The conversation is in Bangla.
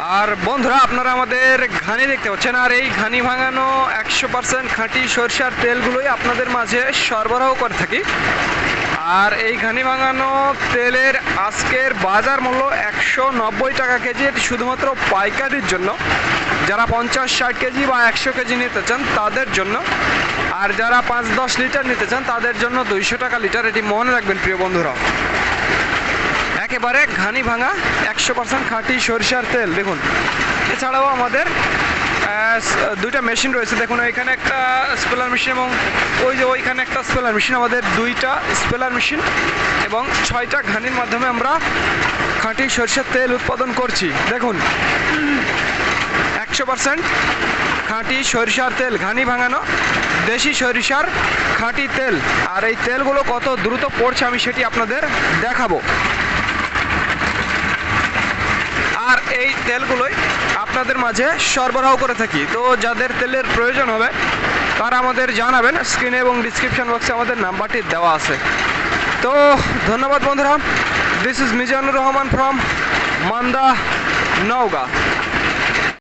আর বন্ধুরা, আপনারা আমাদের ঘানি দেখতে পাচ্ছেন, আর এই ঘানি ভাঙানো একশো পার্সেন্ট খাঁটি সরষার তেলগুলোই আপনাদের মাঝে সরবরাহ করে থাকি। আর এই ঘানি ভাঙানো তেলের আজকের বাজার মূল্য একশো নব্বই টাকা কেজি, এটি শুধুমাত্র পাইকারির জন্য। যারা পঞ্চাশ ষাট কেজি বা একশো কেজি নিতে চান, তাদের জন্য। আর যারা পাঁচ দশ লিটার নিতে চান, তাদের জন্য দুইশো টাকা লিটার, এটি মনে রাখবেন প্রিয় বন্ধুরা। একেবারে ঘানি ভাঙা একশো পার্সেন্ট খাঁটি সরিষার তেল। দেখুন, এছাড়াও আমাদের দুইটা মেশিন রয়েছে। দেখুন, এখানে একটা স্পেলার মেশিন এবং ওই যে ওইখানে একটা স্পেলার মেশিন আমাদের দুইটা স্পেলার মেশিন এবং ছয়টা ঘানির মাধ্যমে আমরা খাঁটি সরিষার তেল উৎপাদন করছি। দেখুন, একশো পার্সেন্ট খাঁটি সরিষার তেল, ঘানি ভাঙানো দেশি সরিষার খাঁটি তেল। আর এই তেলগুলো কত দ্রুত পড়ছে আমি সেটি আপনাদের দেখাবো। আর এই তেলগুলোই আপনাদের মাঝে সরবরাহ করে থাকি। তো যাদের তেলের প্রয়োজন হবে, তারা আমাদের জানাবেন। স্ক্রিনে এবং ডিসক্রিপশন বক্সে আমাদের নাম্বারটি দেওয়া আছে। তো ধন্যবাদ বন্ধুরা। This is Mizanur Rahman from Manda, Naogaon.